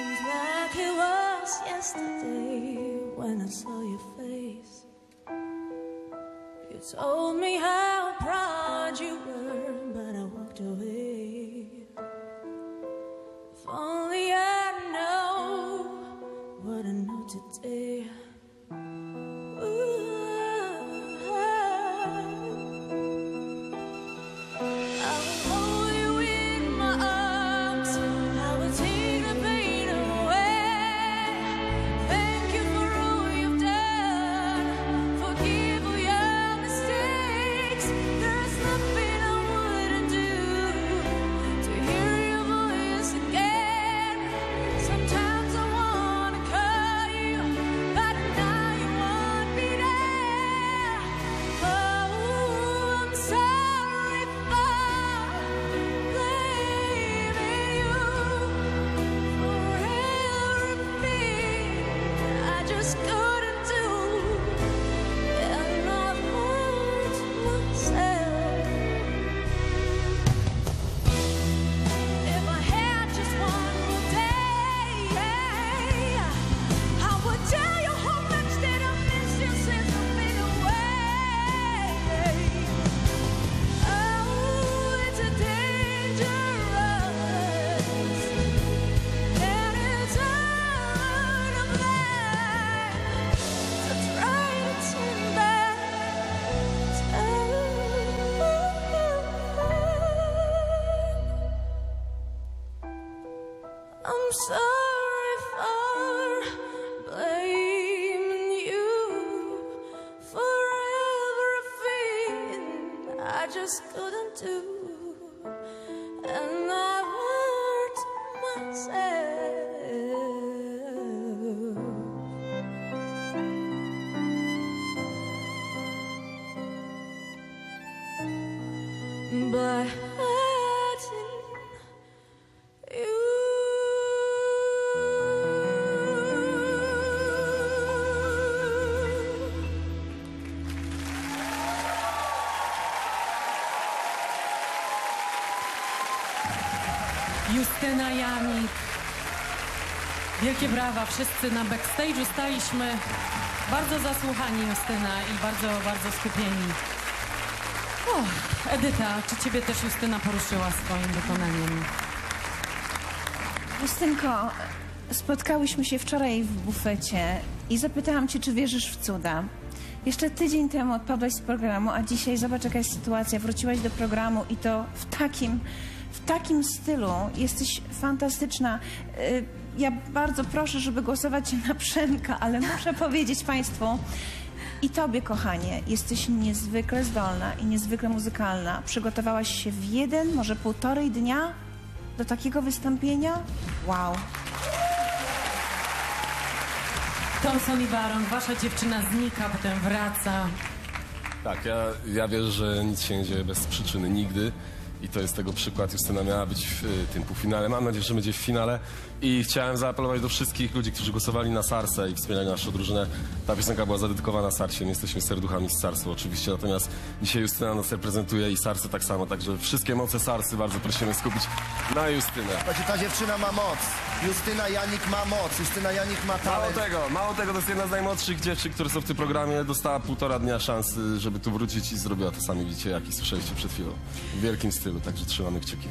Seems like it was yesterday when I saw your face. You told me how proud you were, I sorry for blaming you for everything I just couldn't do, and I hurt myself. By Justyna Janik. Wielkie brawa, wszyscy na backstage'u staliśmy bardzo zasłuchani Justyna i bardzo, bardzo skupieni. Edyta, czy ciebie też Justyna poruszyła swoim wykonaniem? Justynko, spotkałyśmy się wczoraj w bufecie i zapytałam cię, czy wierzysz w cuda. Jeszcze tydzień temu odpadłaś z programu, a dzisiaj zobacz jaka jest sytuacja. Wróciłaś do programu i to w takim, w takim stylu. Jesteś fantastyczna. Y, Ja bardzo proszę, żeby głosować na Przemka, ale muszę powiedzieć Państwu, i tobie, kochanie, jesteś niezwykle zdolna i niezwykle muzykalna. Przygotowałaś się w jeden, może półtorej dnia do takiego wystąpienia? Wow. Thompson i Baron, wasza dziewczyna znika, potem wraca. Tak, ja, ja wierzę, że nic się nie dzieje bez przyczyny nigdy. I to jest tego przykład. Justyna miała być w y, tym półfinale. Mam nadzieję, że będzie w finale. I chciałem zaapelować do wszystkich ludzi, którzy głosowali na Sarsę i wspierali naszą drużynę. Ta piosenka była zadedykowana Sarsie. My jesteśmy serduchami z Sarsą oczywiście. Natomiast dzisiaj Justyna nas reprezentuje i Sarsę tak samo. Także wszystkie moce Sarsy bardzo prosimy skupić na Justynę. Ta dziewczyna ma moc. Justyna Janik ma moc. Justyna Janik ma Mało talent. tego, mało tego, to jest jedna z najmłodszych dziewczyn, które są w tym programie. Dostała półtora dnia szansy, żeby tu wrócić i zrobiła to sami widzicie, jak i słyszeliście przed chwilą. W wielkim stylu, także trzymamy kciuki.